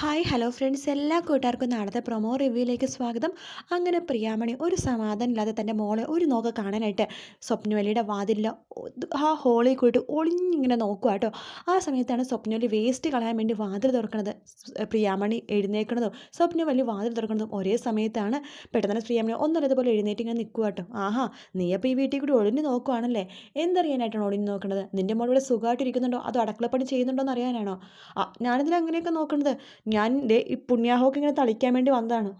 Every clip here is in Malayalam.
Hi hello friends. എല്ലാ കൂട്ടുകാർക്കും നാളത്തെ പ്രൊമോ റിവ്യൂയിലേക്ക് സ്വാഗതം. അങ്ങനെ പ്രിയാമണി ഒരു സമാധാനം ഇല്ലാതെ തന്റെ മോളെ ഒരു നോക്ക് കാണാനായിട്ട് സ്വപ്നവലിയുടെ വാതിലിൽ ആ ഹോളിൽ കൂട്ടി ഒളിഞ്ഞിങ്ങനെ നോക്കുക കേട്ടോ ആ സമയത്താണ് സ്വപ്നവലി വേസ്റ്റ് കളയാൻ വേണ്ടി വാതിൽ തുറക്കുന്നത് പ്രിയാമണി എഴുന്നേൽക്കുന്നതും സ്വപ്നവലി വാതിൽ തുറക്കുന്നതും ഒരേ സമയത്താണ് പെട്ടെന്ന് പ്രിയാമണി ഒന്നല്ലതുപോലെ എഴുന്നേറ്റ് ഇങ്ങനെ നിൽക്കുക കേട്ടോ ആഹാ നീ അപ്പോൾ ഈ വീട്ടിൽ കൂടി ഒളിഞ്ഞ് നോക്കുവാണല്ലേ? എന്തറിയാനായിട്ടാണ് ഒളിഞ്ഞു നോക്കുന്നത് നിന്റെ മോൾ ഇവിടെ സുഖമായിട്ടിരിക്കുന്നുണ്ടോ? അതോ അടക്കളപ്പണി ചെയ്യുന്നുണ്ടോ എന്ന് അറിയാനാണോ ഞാനിതിൽ അങ്ങനെയൊക്കെ നോക്കുന്നത് ഞാൻ എന്റെ ഈ പുണ്യാഹോക്ക് ഇങ്ങനെ തളിക്കാൻ വേണ്ടി വന്നതാണ്.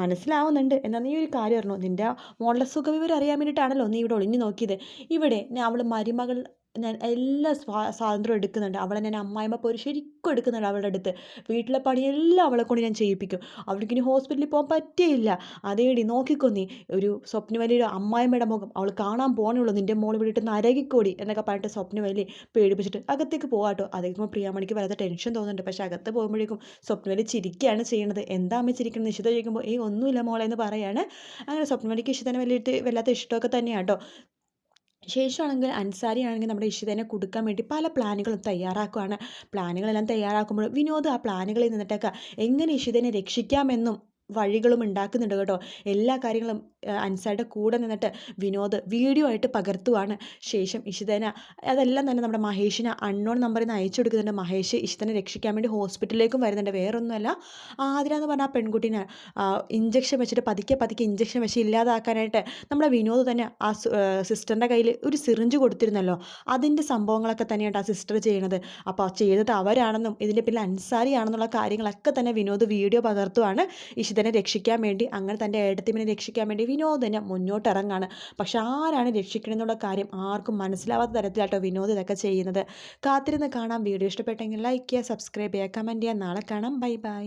മനസ്സിലാവുന്നുണ്ട്. എന്നാൽ നീ ഒരു കാര്യം അറിഞ്ഞോ നിന്റെ മോളുടെ സുഖവിവരം അറിയാൻ വേണ്ടിയിട്ടാണല്ലോ നീ ഇവിടെ ഒളിഞ്ഞു നോക്കിയത്. ഇവിടെ അവൾ മരുമകൾ ഞാൻ എല്ലാ സ്വാ സ്വാതന്ത്ര്യം എടുക്കുന്നുണ്ട്. അവളെ ഞാൻ അമ്മായിമ്മ പോലും ശരിക്കും എടുക്കുന്നുണ്ട് അവളുടെ അടുത്ത്. വീട്ടിലെ പണിയെല്ലാം അവളെ കൊണ്ട് ഞാൻ ചെയ്യിപ്പിക്കും. അവൾക്ക് ഇനി ഹോസ്പിറ്റലിൽ പോകാൻ പറ്റിയില്ല. അതേടി നോക്കിക്കോ നീ. ഒരു സ്വപ്നവലിയുടെ അമ്മായിമ്മയുടെ മുഖം. അവൾ കാണാൻ പോകണുള്ളൂ നിന്റെ മോൾ വിട്ടിട്ട് നരകിക്കോടി എന്നൊക്കെ പറഞ്ഞിട്ട് സ്വപ്നവലി പേടിപ്പിച്ചിട്ട് അകത്തേക്ക് പോകാട്ടോ അതേക്കുമ്പോൾ പ്രിയാമണിക്ക് വല്ലാത്ത ടെൻഷൻ തോന്നുന്നുണ്ട്. പക്ഷേ അകത്ത് പോകുമ്പോഴേക്കും സ്വപ്നവലി ചിരിക്കുകയാണ് ചെയ്യുന്നത് എന്താ അമ്മ ചിരിക്കുന്നത് നിശ്ചിത ചോദിക്കുമ്പോൾ ഏയ് ഒന്നുമില്ല മോളെ എന്ന് പറയാണ്. അങ്ങനെ സ്വപ്നവലിക്ക് ഇഷ്ടത്തിന് വലിയിട്ട് വല്ലാത്ത ഇഷ്ടമൊക്കെ തന്നെയാണ് കേട്ടോ. ശേഷമാണെങ്കിൽ അൻസാരി ആണെങ്കിൽ നമ്മുടെ ഇഷിതനെ കൊടുക്കാൻ വേണ്ടി പല പ്ലാനുകളും തയ്യാറാക്കുകയാണ് പ്ലാനുകളെല്ലാം തയ്യാറാക്കുമ്പോൾ വിനോദ് ആ പ്ലാനുകളിൽ നിന്നിട്ടൊക്കെ എങ്ങനെ ഇഷിതനെ രക്ഷിക്കാമെന്നും വഴികളും ഉണ്ടാക്കുന്നുണ്ട് കേട്ടോ. എല്ലാ കാര്യങ്ങളും അൻസാരുടെ കൂടെ നിന്നിട്ട് വിനോദ് വീഡിയോ ആയിട്ട് പകർത്തുവാണ് ശേഷം ഇഷിതേന. അതെല്ലാം തന്നെ നമ്മുടെ മഹേഷിനെ അൺനോൺ നമ്പറിൽ നിന്ന് അയച്ചു കൊടുക്കുന്നുണ്ട്. മഹേഷ് ഇഷിതനെ രക്ഷിക്കാൻ വേണ്ടി ഹോസ്പിറ്റലിലേക്കും വരുന്നുണ്ട്. വേറൊന്നുമല്ല ആതിര എന്ന് പറഞ്ഞാൽ ആ പെൺകുട്ടീനെ ഇഞ്ചക്ഷൻ വെച്ചിട്ട് പതുക്കെ പതുക്കെ ഇഞ്ചക്ഷൻ വെച്ച് ഇല്ലാതാക്കാനായിട്ട് നമ്മുടെ വിനോദ് തന്നെ ആ സിസ്റ്ററിന്റെ കയ്യിൽ ഒരു സിറിഞ്ച് കൊടുത്തിരുന്നല്ലോ. അതിന്റെ സംഭവങ്ങളൊക്കെ തന്നെയാണ് ആ സിസ്റ്റർ ചെയ്യുന്നത് അപ്പോൾ ചെയ്തത് അവരാണെന്നും ഇതിന്റെ പിന്നിൽ അൻസാരിയാണെന്നുള്ള കാര്യങ്ങളൊക്കെ തന്നെ വിനോദ് വീഡിയോ പകർത്തുവാണ് ഇഷിത അജിതനെ രക്ഷിക്കാൻ വേണ്ടി അങ്ങനെ തന്റെ ഏടത്തിമിനെ രക്ഷിക്കാൻ വേണ്ടി വിനോദനെ മുന്നോട്ടിറങ്ങാണ്. പക്ഷെ ആരാണ് രക്ഷിക്കണമെന്നുള്ള കാര്യം ആർക്കും മനസ്സിലാവാത്ത തരത്തിലാട്ടോ വിനോദ് ഇതൊക്കെ ചെയ്യുന്നത്. കാത്തിരുന്ന് കാണാം. വീഡിയോ ഇഷ്ടപ്പെട്ടെങ്കിൽ ലൈക്ക് ചെയ്യുക സബ്സ്ക്രൈബ് ചെയ്യുക കമന്റ് ചെയ്യുക. നാളെ കാണാം. Bye bye